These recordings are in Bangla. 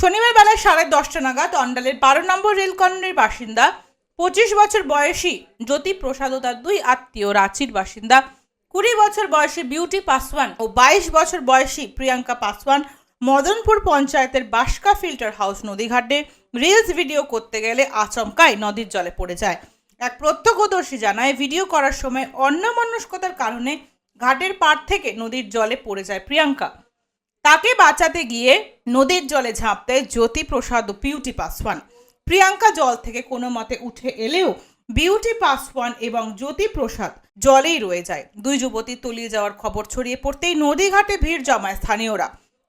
শনিবার বেলায় সাড়ে দশটা নাগাদ অন্ডালের বারো নম্বর রেল কলোনির বাসিন্দা, পঁচিশ বছর বয়সী জ্যোতি প্রসাদ ও তার দুই আত্মীয় রাঁচির বাসিন্দা, কুড়ি বছর বয়সী বিউটি পাসওয়ান ও বাইশ বছর বয়সী প্রিয়াঙ্কা পাসওয়ান মদনপুর পঞ্চায়েতের বাসকা ফিল্টার হাউস নদীঘাটে রিলস ভিডিও করতে গেলে আচমকাই নদীর জলে পড়ে যায়। এক প্রত্যক্ষদর্শী জানায়, ভিডিও করার সময় অন্যমনস্কতার কারণে ঘাটের পাড় থেকে নদীর জলে পড়ে যায় প্রিয়াঙ্কা। তাকে বাঁচাতে গিয়ে নদীর জলে ঝাঁপ দেয় জ্যোতি প্রসাদ ও বিউটি পাসওয়ান। প্রিয়াঙ্কা জল থেকে কোনো মতে উঠে এলেও বিউটি পাসওয়ান এবং জ্যোতি প্রসাদ জলেই রয়ে যায়। দুই যুবতী তলিয়ে যাওয়ার খবর ছড়িয়ে পড়তেই নদীঘাটে ভিড় জমায় স্থানীয়রা।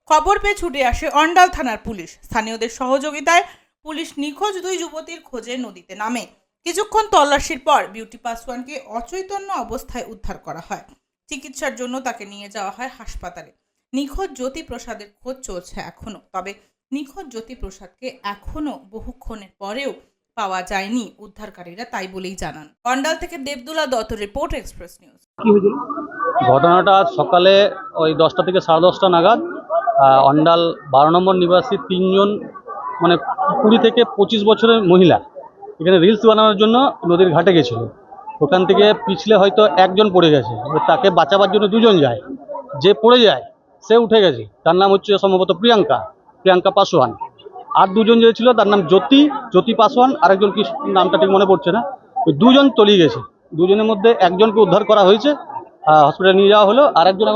খবর পেয়ে ছুটে আসে অন্ডাল থানার পুলিশ। স্থানীয়দের সহযোগিতায় পুলিশ নিখোঁজ দুই যুবতীর খোঁজে নদীতে নামে। কিছুক্ষণ তল্লাশির পর বিউটি পাসওয়ানকে অচৈতন্য অবস্থায় উদ্ধার করা হয়। চিকিৎসার জন্য তাকে নিয়ে যাওয়া হয় হাসপাতালে। নিখোঁজ জ্যোতি প্রসাদের খোঁজ চলছে এখনও। তবে নিখোঁজ জ্যোতি প্রসাদকে এখনও বহুক্ষণের পরেও পাওয়া যায়নি উদ্ধারকারীরা তাই বলেই জানান। অন্ডাল থেকে Debdula Dutta report Express News. ঘটনাটা আজ সকালে ওই দশটা থেকে সাড়ে দশটা নাগাদ অন্ডাল বারো নম্বর নিবাসী তিনজন মানে কুড়ি থেকে পঁচিশ বছরের মহিলা এখানে রিলস বানানোর জন্য নদীর ঘাটে গেছিল। ওখান থেকে পিছলে হয়তো একজন পড়ে গেছে তাকে বাঁচাবার জন্য দুজন যায়। যে পড়ে যায় সে উঠে গেছে। তার নাম হচ্ছে সম্ভবত প্রিয়াঙ্কা প্রিয়াঙ্কা পাসোয়ান। আর দুজন যে ছিল, তার নাম জ্যোতি জ্যোতি পাসোয়ান, আরেকজন কি নামটা ঠিক মনে পড়ছে না। দুজন তলিয়ে গেছে। দুজনের মধ্যে একজনকে উদ্ধার করা হয়েছে হসপিটালে নিয়ে যাওয়া হলো আর একজন